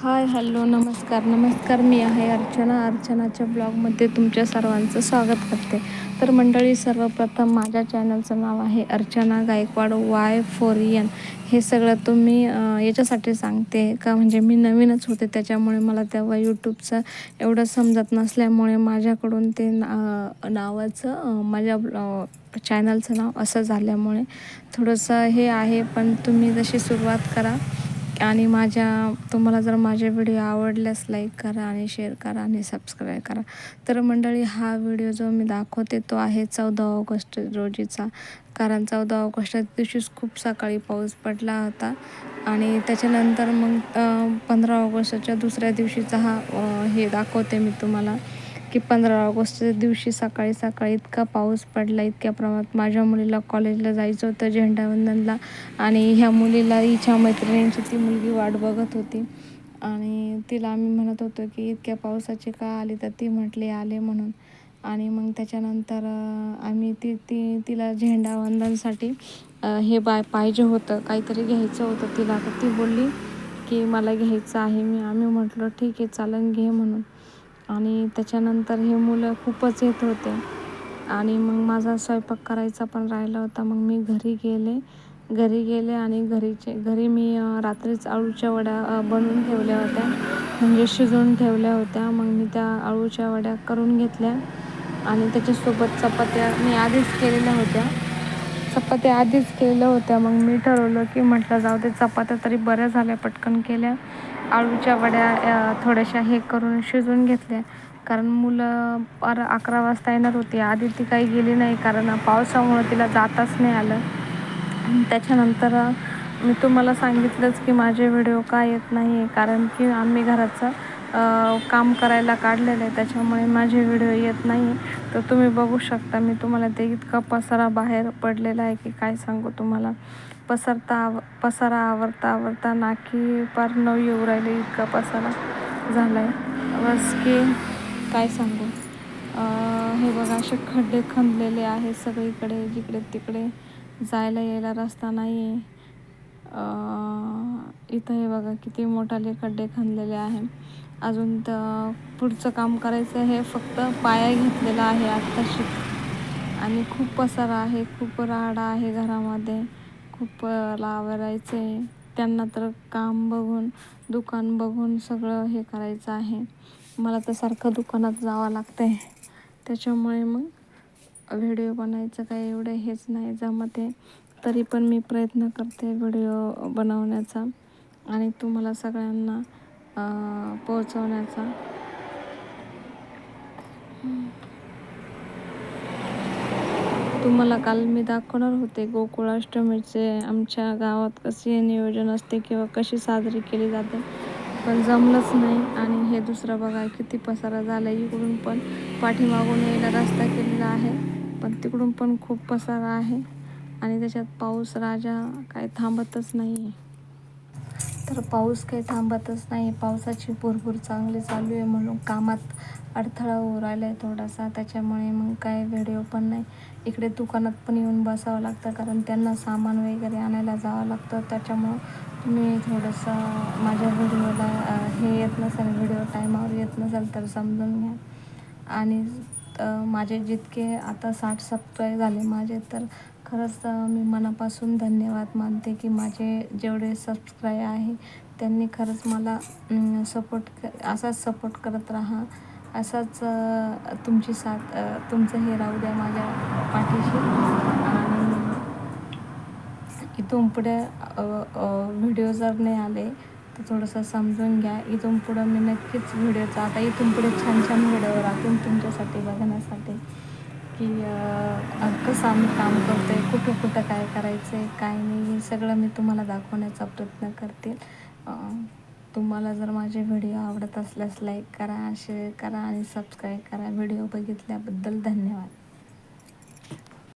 Hi hello नमस्कार नमस्कार. मी आहे अर्चना. अर्चनाच्या ब्लॉगमध्ये तुमच्या सर्वांचं स्वागत करते. तर मंडळी सर्वप्रथम माझ्या चॅनलचं नाव आहे अर्चना गायकवाड वाय फोरियन हे सगळं तुम्ही याच्यासाठी सांगते का? म्हणजे मी नवीनच होते त्याच्यामुळे मला तेव्हा यूट्यूबचं एवढं समजत नसल्यामुळे माझ्याकडून ते ना नावाचं माझ्या चॅनलचं नाव असं झाल्यामुळे थोडंसं हे आहे. पण तुम्ही जशी सुरुवात करा आणि माझ्या तुम्हाला जर माझे व्हिडिओ आवडल्यास लाईक करा आणि शेअर करा आणि सबस्क्राईब करा. तर मंडळी हा व्हिडिओ जो मी दाखवते तो आहे चौदा ऑगस्ट रोजीचा. कारण चौदा ऑगस्टच्या दिवशीच खूप सकाळी पाऊस पडला होता. आणि त्याच्यानंतर मग पंधरा ऑगस्टच्या दुसऱ्या दिवशीचा हा हे दाखवते मी तुम्हाला. की पंधरा ऑगस्टच्या दिवशी सकाळी सकाळी इतका पाऊस पडला इतक्या प्रमाणात माझ्या मुलीला कॉलेजला जायचं होतं झेंडावंदनला. आणि ह्या मुलीला हिच्या मैत्रिणींची ती मुलगी वाट बघत होती. आणि तिला आम्ही म्हणत होतो की इतक्या पावसाची का आली? तर ती म्हटली आले म्हणून. आणि मग त्याच्यानंतर आम्ही ती ती तिला झेंडावंदनसाठी हे बाय पाहिजे होतं काहीतरी घ्यायचं होतं तिला. तर ती बोलली की मला घ्यायचं आहे. मी आम्ही म्हटलं ठीक आहे चालन घे म्हणून. आणि त्याच्यानंतर हे मुलं खूपच येत होते. आणि मग माझा स्वयंपाक करायचा पण राहिला होता. मग मी घरी गेले. घरी गेले आणि घरीचे घरी मी रात्रीच आळूच्या वड्या बनवून ठेवल्या होत्या. म्हणजे शिजवून ठेवल्या होत्या. मग मी त्या आळूच्या वड्या करून घेतल्या. आणि त्याच्यासोबत चपात्या मी आधीच केलेल्या होत्या. चपात्या आधीच केलेल्या होत्या. मग मी ठरवलं की म्हटलं जाऊ ते चपात्या तरी बऱ्या झाल्या पटकन केल्या. आळूच्या वड्या थोड्याशा हे करून शिजवून घेतल्या. कारण मुलं पर अकरा वाजता येणार होती. आधी ती काही गेली नाही कारण पावसामुळं तिला जाताच नाही आलं. त्याच्यानंतर मी तुम्हाला सांगितलंच की माझे व्हिडिओ का येत नाही आहे कारण की आम्ही घराचं काम करायला काढलेलं आहे. त्याच्यामुळे माझे व्हिडिओ येत नाही तर तुम्ही बघू शकता मी तुम्हाला ते इतका पसारा बाहेर पडलेला आहे की काय सांगू तुम्हाला. पसरता आव पसारा आवरता आवरता नाकी पार न येऊ राहिले इतका पसारा झाला आहे बस की काय सांगू? हे बघा असे खड्डे खणलेले आहेत सगळीकडे जिकडे तिकडे. जायला यायला रस्ता नाही आहे इथं हे बघा किती मोठाले खड्डे खणलेले आहे अजून तर पुढचं काम करायचं हे फक्त पाया घेतलेला आहे आत्ताशी. आणि खूप पसारा आहे खूप राडा आहे घरामध्ये. खूप लावरायचं आहे त्यांना तर काम बघून दुकान बघून सगळं हे करायचं आहे. मला तर सारखं दुकानात जावं लागतं आहे त्याच्यामुळे मग व्हिडिओ बनायचं काही एवढं हेच नाही जमत आहे. तरी पण मी प्रयत्न करते व्हिडिओ बनवण्याचा. आणि तुम्हाला सगळ्यांना पोहोचवण्याचा. तुम्हाला काल मी दाखवणार होते गोकुळाष्टमीचे आमच्या गावात कसे नियोजन असते किंवा कशी साजरी केली जाते. पण जमलंच नाही आणि हे दुसरं बघा किती पसारा झाला इकडून पण पाठीमागून यायला रस्ता केलेला आहे पण तिकडून पण खूप पसारा आहे. आणि त्याच्यात पाऊस राजा काय थांबतच नाही आहे तर पाऊस काही थांबतच नाही. पावसाची भरपूर चांगली चालू आहे म्हणून कामात अडथळा होऊ राहिला आहे थोडासा. त्याच्यामुळे मग काय व्हिडिओ पण नाही. इकडे दुकानात पण येऊन बसावं लागतं कारण त्यांना सामान वगैरे आणायला जावं लागतं. त्याच्यामुळं तुम्ही थोडंसं माझ्या व्हिडिओला हे येत नसेल व्हिडिओ टायमावर येत नसेल तर समजून घ्या. आणि माझे जितके आता साठ सबस्क्राईब झाले माझे तर खरंच मी मनापासून धन्यवाद मानते की माझे जेवढे सबस्क्राय आहे त्यांनी खरंच मला सपोर्ट असाच सपोर्ट करत राहा. असाच तुमची साथ तुमचं हे राहू द्या माझ्या पाठीशी. आणि इथून पुढे व्हिडिओ जर नाही आले तर थोडंसं समजून घ्या. इथून पुढं मी नक्कीच व्हिडिओचा आता इथून पुढे छान छान व्हिडिओ राहतील तुमच्यासाठी बघण्यासाठी. की कसं आम्ही काम करतो आहे कुठं कुठं काय करायचं आहे काय नाही हे सगळं मी तुम्हाला दाखवण्याचा प्रयत्न करते. तुम्हाला जर माझे व्हिडिओ आवडत असल्यास लाईक करा शेअर करा आणि सबस्क्राईब करा. व्हिडिओ बघितल्याबद्दल धन्यवाद.